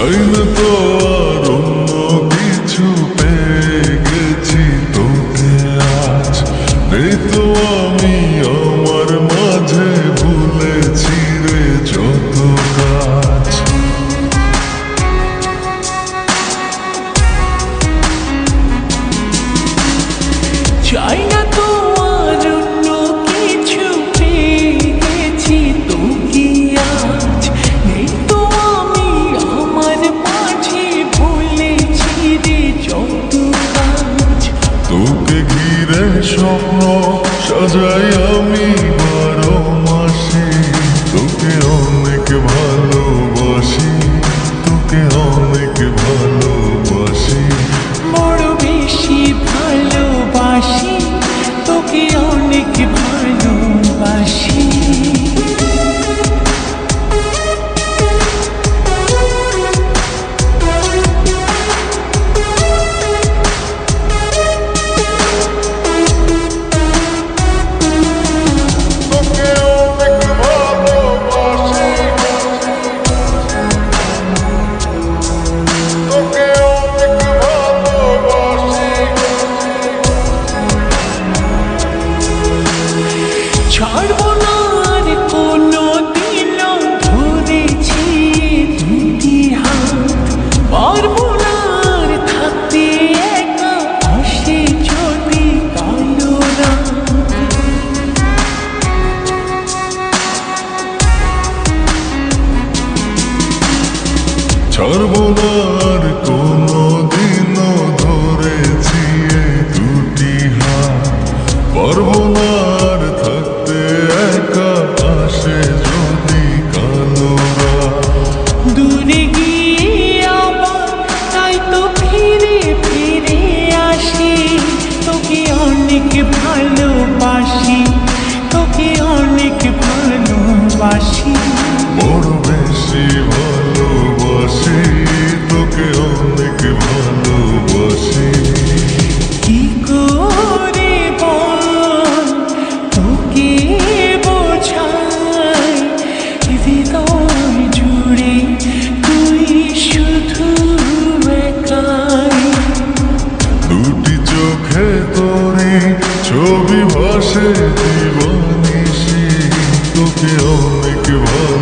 Dönme på স্বপ্ন সাজাই আমি সর্বদার কোনদিন ধরেছি দুটি হাত। পর্বনার থাকতে একা আসে যদি কালোরা দূরে গিয়ে আবার তাই তো ফিরে ফিরে আসি। তোকে অনেক ভালোবাসি, তোকে অনেক ভালোবাসি। ভালোবাসে দিবানিসি তোকে অনেক ভালো